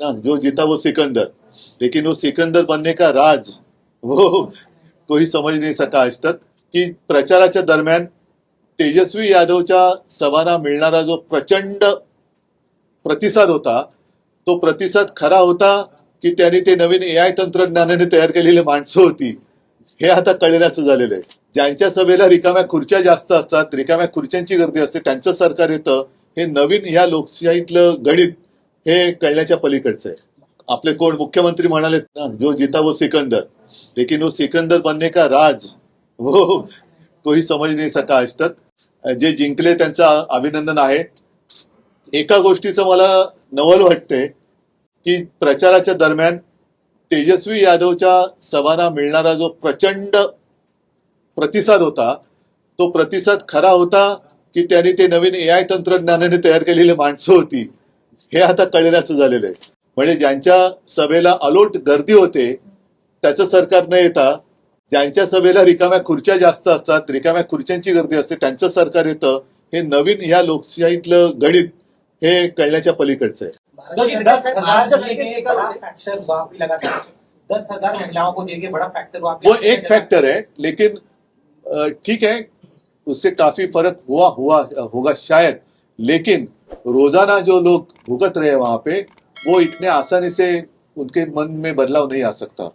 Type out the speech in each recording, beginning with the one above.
ना जो जीता वो सिकंदर. लेकिन वो सिकंदर बनने का राज वो कोई समझ नहीं सका आज तक की प्रचाराच्या दरम्यान तेजस्वी यादवच्या सभांना मिळणारा जो प्रचंड प्रतिसाद होता तो प्रतिसाद खरा होता की त्यांनी ते नवीन ए आय तंत्रज्ञानाने तयार केलेली माणसं होती. हे आता कळण्याचं झालेलं आहे. ज्यांच्या सभेला रिकाम्या खुर्च्या जास्त असतात रिकाम्या खुर्च्यांची गर्दी असते त्यांचं सरकार येतं हे नवीन या लोकशाहीतलं गणित हे कळण्याच्या पलीकडचं आहे. आपले कोण? मुख्यमंत्री म्हणाले ना जो जिता वो सिकंदर. लेकिन वो सिकंदर बनने का राज वो कोई समज नाही सका आज तक. जे जिंकले त्यांचं अभिनंदन आहे. एका गोष्टीचं मला नवल वाटतंय की प्रचाराच्या दरम्यान तेजस्वी यादवच्या सभांना मिळणारा जो प्रचंड प्रतिसाद होता तो प्रतिसाद खरा होता की त्यांनी ते नवीन ए आय तंत्रज्ञानाने तयार केलेली माणसं होती. हे आता कळण्याचं झालेलं आहे. म्हणजे ज्यांच्या सभेला अलोट गर्दी होते त्याचं सरकार न येता ज्यांच्या सभेला रिकाम्या खुर्च्या जास्त असतात रिकाम्या खुर्च्यांची गर्दी असते त्यांचं सरकार येतं हे नवीन या लोकशाहीतलं गणित हे कळण्याच्या पलीकडचं आहे. देखिए दस हजार देके बड़ा फैक्टर वो एक फैक्टर है लेकिन अ, ठीक है उससे काफी फर्क हुआ हुआ होगा शायद लेकिन रोजाना जो लोग भुगत रहे हैं वहां पे वो इतने आसानी से उनके मन में बदलाव नहीं आ सकता।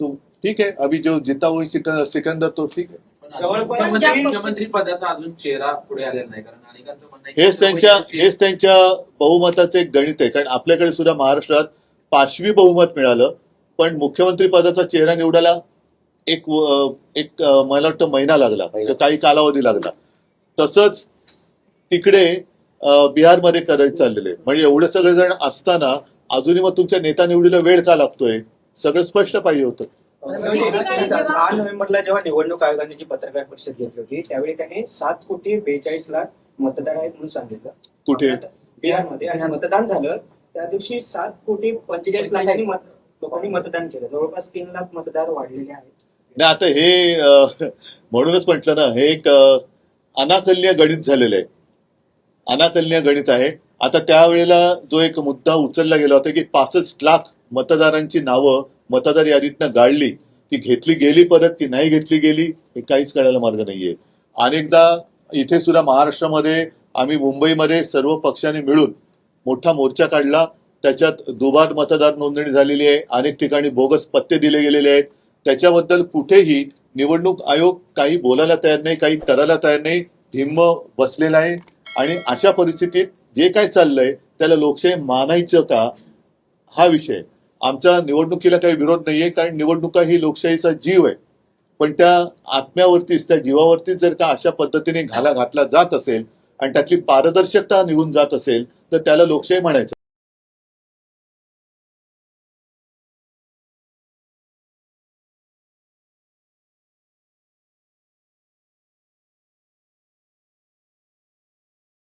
तो ठीक है अभी जो जीता हुई सिकंदर, सिकंदर तो ठीक है। मुख्यमंत्री पदाचा अजून चेहरा पुढे आलेला नाही कारण अनेकांचं म्हणणं आहे की हेच त्यांच्या हेच त्यांच्या बहुमताचं एक गणित आहे कारण आपल्याकडे सुद्धा महाराष्ट्रात पाचवी बहुमत मिळालं पण मुख्यमंत्री पदाचा चेहरा निवडायला एक एक मला वाटतं महिना लागला काही कालावधी लागला. तसंच तिकडे बिहारमध्ये करायचं चाललेलं आहे. म्हणजे एवढं सगळे जण असताना अजूनही मग तुमच्या नेता निवडीला वेळ का लागतोय? सगळं स्पष्ट पाहिजे होतं. सहा नोव्हेंबरला जेव्हा निवडणूक आयोगाने जी पत्रकार परिषद घेतली होती त्यावेळी त्याने सात कोटी बेचाळीस लाख मतदार आहेत म्हणून सांगितलं. कुठे? बिहारमध्ये. आणि मतदान झालं त्या दिवशी सात कोटी पंचेचाळीस लाखांनी मत लोकांनी मतदान केलं. जवळपास तीन लाख मतदार वाढलेले आहेत. नाही आता हे म्हणूनच म्हटलं ना हे एक अं, अनाकलनीय गणित झालेलं आहे. अनाकलनीय गणित आहे. आता त्यावेळेला जो एक मुद्दा उचलला गेला होता की पासष्ट लाख मतदारांची नावं मतदार यादीतनं गाळली की घेतली गेली परत की नाही घेतली गेली हे काहीच कळायला मार्ग नाहीये. अनेकदा इथे सुद्धा महाराष्ट्रामध्ये आम्ही मुंबईमध्ये सर्व पक्षांनी मिळून मोठा मोर्चा काढला. त्याच्यात दुबार मतदार नोंदणी झालेली आहे. अनेक ठिकाणी बोगस पत्ते दिले गेलेले आहेत. त्याच्याबद्दल कुठेही निवडणूक आयोग काही बोलायला तयार नाही काही करायला तयार नाही. धिम्म बसलेला आहे. आणि अशा परिस्थितीत जे काय चाललंय त्याला लोकशाही मानायचं का? हा विषय. आमच्या निवडणुकीला काही विरोध नाहीये कारण निवडणुका ही लोकशाहीचा जीव आहे. पण त्या आत्म्यावरतीच त्या जीवावरतीच जर का अशा पद्धतीने घाला घातला जात असेल आणि त्यातली पारदर्शकता निघून जात असेल तर त्याला लोकशाही म्हणायचं.